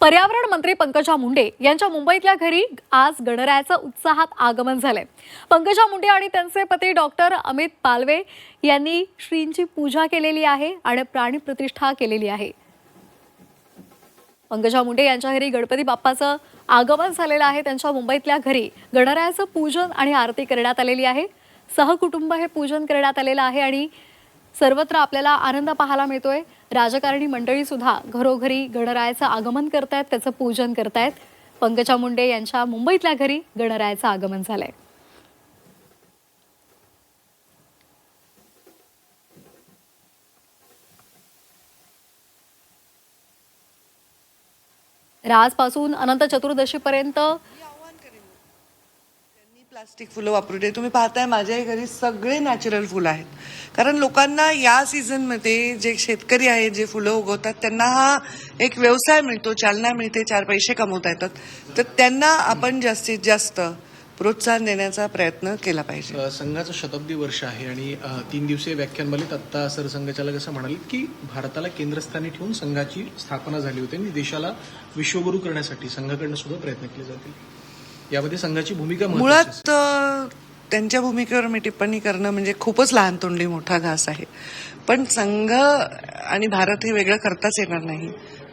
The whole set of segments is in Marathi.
पर्यावरण मंत्री पंकजा मुंडे यांच्या मुंबईतल्या घरी आज गणरायाचं उत्साहात आगमन झालंय. पंकजा मुंडे आणि त्यांचे पती डॉक्टर अमित पालवे यांनी श्रींची पूजा केलेली आहे आणि प्राणीप्रतिष्ठा केलेली आहे. पंकजा मुंडे यांच्या घरी गणपती बाप्पाचं आगमन झालेलं आहे. त्यांच्या मुंबईतल्या घरी गणरायाचं पूजन आणि आरती करण्यात आलेली आहे. सहकुटुंब हे पूजन करण्यात आलेलं आहे आणि सर्वत्र आपल्याला आनंद पाहायला मिळतोय. राजकारणी मंडळी सुद्धा घरोघरी गणरायाचं आगमन करतायत त्याचं पूजन करतायत. पंकजा मुंडे यांच्या मुंबईतल्या घरी गणरायाचं आगमन झालंय. तर आजपासून अनंत चतुर्दशीपर्यंत प्लास्टिक फुलं वापरू नये. तुम्ही पाहताय माझ्याही घरी सगळे नॅचरल फुलं आहेत. कारण लोकांना या सीझनमध्ये जे शेतकरी आहेत जे फुलं उगवतात त्यांना हा एक व्यवसाय मिळतो चालना मिळते चार पैसे कमवता येतात. तर त्यांना आपण जास्तीत जास्त प्रोत्साहन देण्याचा प्रयत्न केला पाहिजे. संघाचं शताब्दी वर्ष आहे आणि तीन दिवसीय व्याख्यानमालेत आत्ता सरसंघचालक असं म्हणाले की भारताला केंद्रस्थानी ठेवून संघाची स्थापना झाली होती आणि देशाला विश्वगुरू करण्यासाठी संघाकडनं सुद्धा प्रयत्न केले जातील. यामध्ये संघाची भूमिका मुळात त्यांच्या भूमिकेवर मी टिप्पणी करणं म्हणजे खूपच लहान तोंडी मोठा घास आहे. पण संघ आणि भारत हे वेगळं करताच येणार नाही.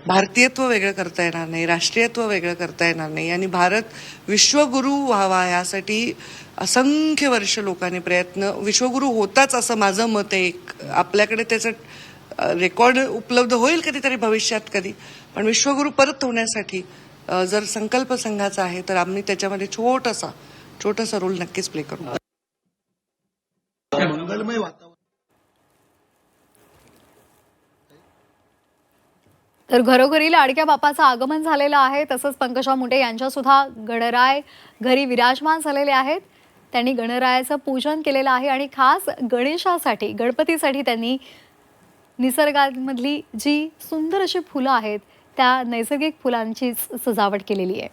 भारतीयत्व वेगळं करता येणार नाही. राष्ट्रीयत्व वेगळं करता येणार नाही. आणि भारत विश्वगुरू व्हावा यासाठी असंख्य वर्ष लोकांनी प्रयत्न विश्वगुरू होताच असं माझं मत आहे. एक आपल्याकडे त्याचं रेकॉर्ड उपलब्ध होईल कधीतरी भविष्यात कधी. पण विश्वगुरू परत होण्यासाठी जर संकल्प संघाचा आहे तर आम्ही त्याच्यामध्ये छोटासा छोटासा रोल नक्कीच प्ले करू. तर घरोघरी लाडक्या बाप्पाचं आगमन झालेलं आहे. तसंच पंकजा मुंडे यांच्या सुद्धा गणराय घरी विराजमान झालेले आहेत. त्यांनी गणरायाचं पूजन केलेलं आहे आणि खास गणेशासाठी गणपतीसाठी त्यांनी निसर्गामधली जी सुंदर अशी फुलं आहेत त्या नैसर्गिक फुलांचीच सजावट केलेली आहे.